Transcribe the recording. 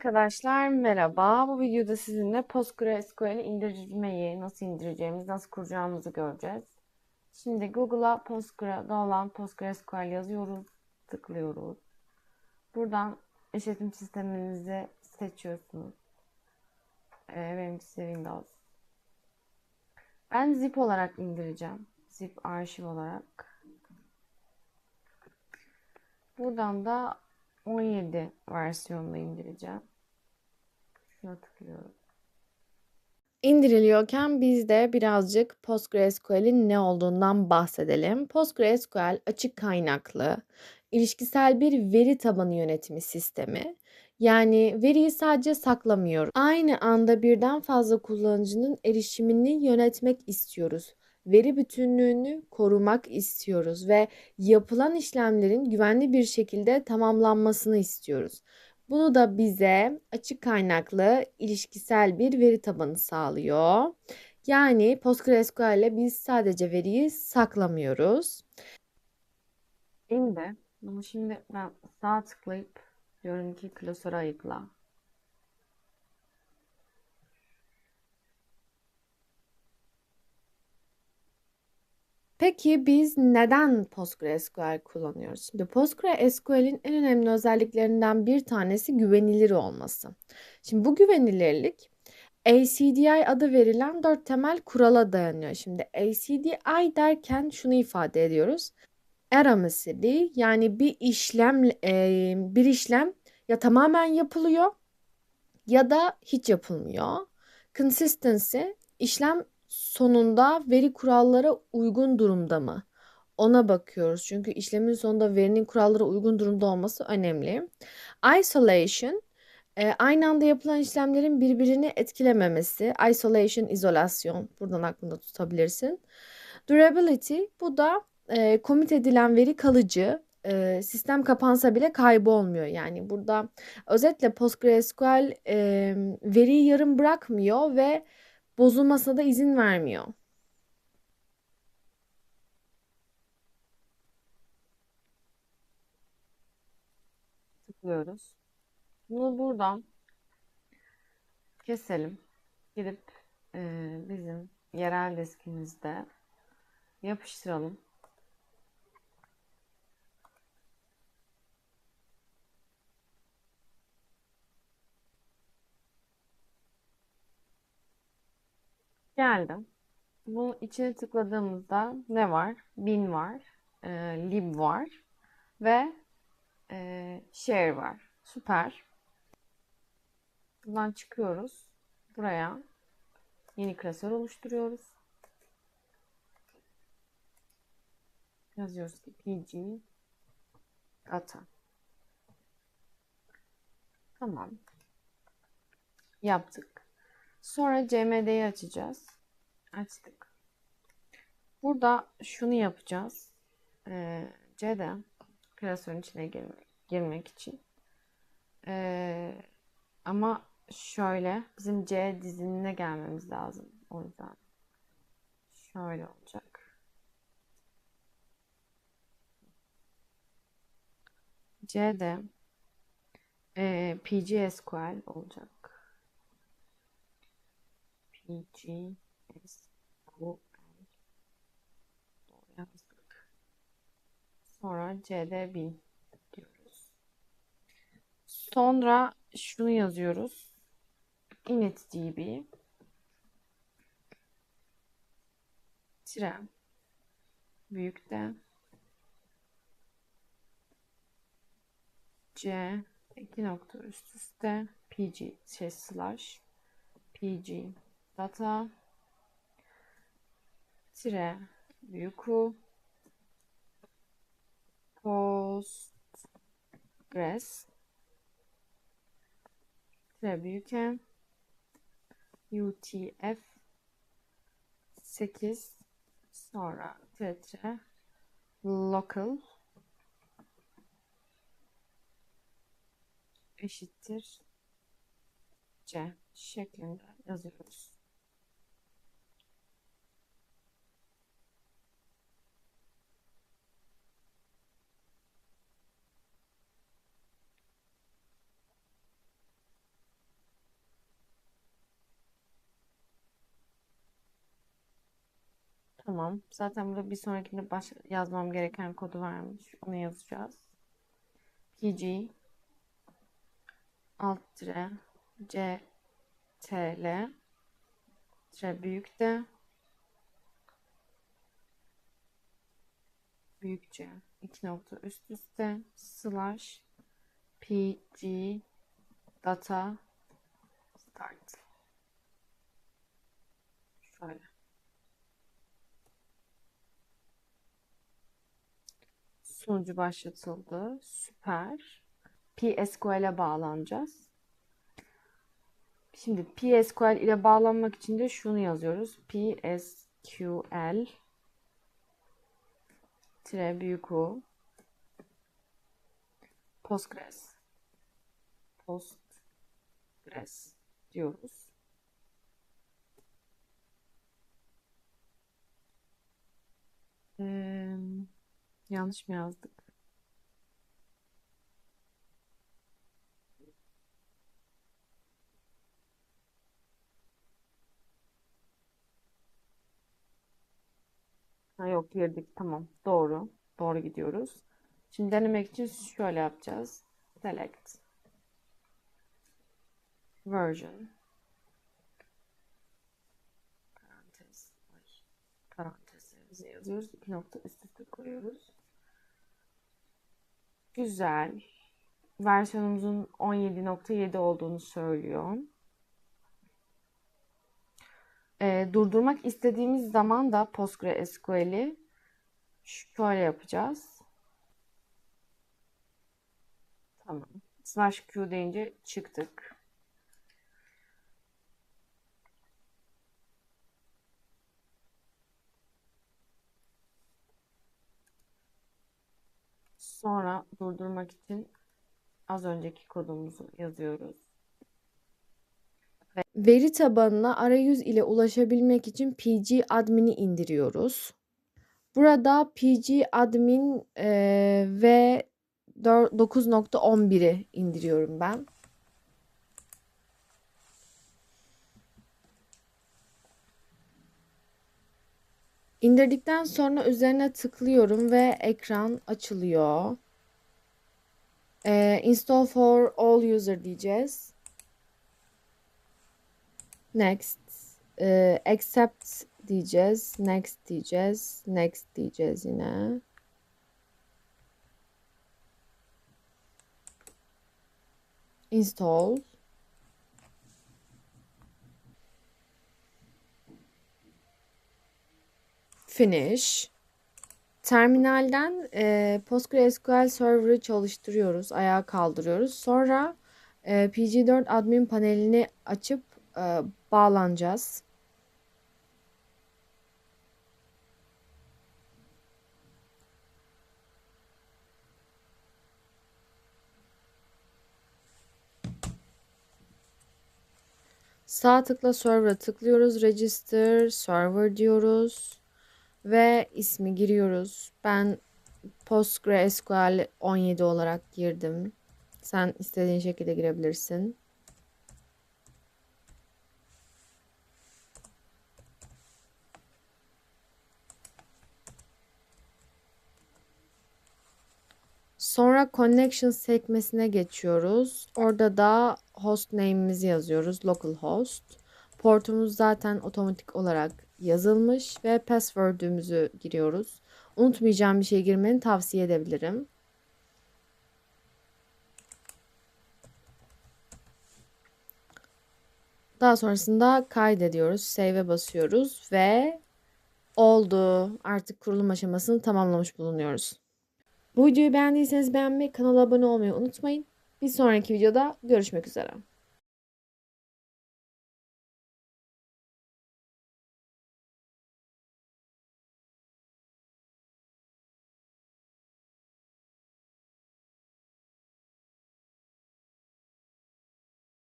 Arkadaşlar merhaba. Bu videoda sizinle PostgreSQL'i indirmeyi, nasıl indireceğimiz, nasıl kuracağımızı göreceğiz. Şimdi Google'a Postgre'da olan PostgreSQL yazıyoruz, tıklıyoruz. Buradan işletim sisteminizi seçiyorsunuz. Ee, benimkisi Windows. Ben zip olarak indireceğim. Zip arşiv olarak. Buradan da 17 versiyonunu indireceğim. İndiriliyorken biz de birazcık PostgreSQL'in ne olduğundan bahsedelim. PostgreSQL açık kaynaklı, ilişkisel bir veri tabanı yönetimi sistemi. Yani veriyi sadece saklamıyor. Aynı anda birden fazla kullanıcının erişimini yönetmek istiyoruz veri bütünlüğünü korumak istiyoruz ve yapılan işlemlerin güvenli bir şekilde tamamlanmasını istiyoruz. Bunu da bize açık kaynaklı ilişkisel bir veri tabanı sağlıyor. Yani PostgreSQL ile biz sadece veriyi saklamıyoruz. Şimdi bunu şimdi ben sağ tıklayıp diyorum ki klasöre ayıkla. Peki biz neden PostgreSQL kullanıyoruz? Şimdi PostgreSQL'in en önemli özelliklerinden bir tanesi güvenilir olması. Şimdi bu güvenilirlik ACDI adı verilen dört temel kurala dayanıyor. Şimdi ACDI derken şunu ifade ediyoruz. Atomicity yani bir işlem bir işlem ya tamamen yapılıyor ya da hiç yapılmıyor. Consistency işlem sonunda veri kurallara uygun durumda mı? Ona bakıyoruz. Çünkü işlemin sonunda verinin kurallara uygun durumda olması önemli. Isolation e, aynı anda yapılan işlemlerin birbirini etkilememesi. Isolation, izolasyon. Buradan aklında tutabilirsin. Durability bu da e, komit edilen veri kalıcı. E, sistem kapansa bile kaybolmuyor. Yani burada özetle PostgreSQL e, veriyi yarım bırakmıyor ve bozulmasına da izin vermiyor. Tıklıyoruz. Bunu buradan keselim. Gidip e, bizim yerel diskimizde yapıştıralım. Geldim. Bu içine tıkladığımızda ne var? Bin var, e, lib var ve e, share var. Süper. Buradan çıkıyoruz. Buraya yeni klasör oluşturuyoruz. Yazıyoruz ki pg data. Tamam. Yaptık. Sonra CMD'yi açacağız. Açtık. Burada şunu yapacağız. Ee, C'de klasörün içine girmek, girmek için. Ee, ama şöyle bizim C dizinine gelmemiz lazım. O yüzden şöyle olacak. C'de e, PGSQL olacak. E, G, S, O, L. Doğru yazdık. Sonra CD 1000 diyoruz. Sonra şunu yazıyoruz. initdb tire büyük de C iki nokta üst üste pg şey slash pg data tire. Büyük U postgres. Tire büyük M UTF 8 sonra tire tire. Local. Eşittir. C şeklinde yazıyoruz. Tamam. Zaten burada bir sonrakinde baş yazmam gereken kodu vermiş. Onu yazacağız. PG alt tire C TL tire büyük de büyük C iki nokta üst üste slash PG data start şöyle sunucu başlatıldı. Süper. PSQL'e bağlanacağız. Şimdi PSQL ile bağlanmak için de şunu yazıyoruz. PSQL tire büyük U Postgres Postgres diyoruz. Yanlış mı yazdık? Ha, yok girdik. Tamam. Doğru. Doğru gidiyoruz. Şimdi denemek için şöyle yapacağız. Select version parantez parantezlerimizi yazıyoruz. İki nokta üst üste koyuyoruz. Güzel. Versiyonumuzun 17.7 olduğunu söylüyor. Ee, durdurmak istediğimiz zaman da PostgreSQL'i şöyle yapacağız. Tamam. Slash Q deyince çıktık. Sonra durdurmak için az önceki kodumuzu yazıyoruz. Veri tabanına arayüz ile ulaşabilmek için PG admin'i indiriyoruz. Burada PG admin e, ve 9.11'i indiriyorum ben. İndirdikten sonra üzerine tıklıyorum ve ekran açılıyor. Ee, install for all user diyeceğiz. Next. Ee, accept diyeceğiz. Next diyeceğiz. Next diyeceğiz yine. Install. Finish. Terminalden e, PostgreSQL Server'ı çalıştırıyoruz. Ayağa kaldırıyoruz. Sonra e, PG4 admin panelini açıp e, bağlanacağız. Sağ tıkla server'a tıklıyoruz. Register server diyoruz. Ve ismi giriyoruz. Ben PostgreSQL 17 olarak girdim. Sen istediğin şekilde girebilirsin. Sonra connection sekmesine geçiyoruz. Orada da host name'imizi yazıyoruz. Localhost. Portumuz zaten otomatik olarak yazılmış ve password'ümüzü giriyoruz. Unutmayacağım bir şey girmeni tavsiye edebilirim. Daha sonrasında kaydediyoruz. Save'e basıyoruz ve oldu. Artık kurulum aşamasını tamamlamış bulunuyoruz. Bu videoyu beğendiyseniz beğenmeyi, kanala abone olmayı unutmayın. Bir sonraki videoda görüşmek üzere.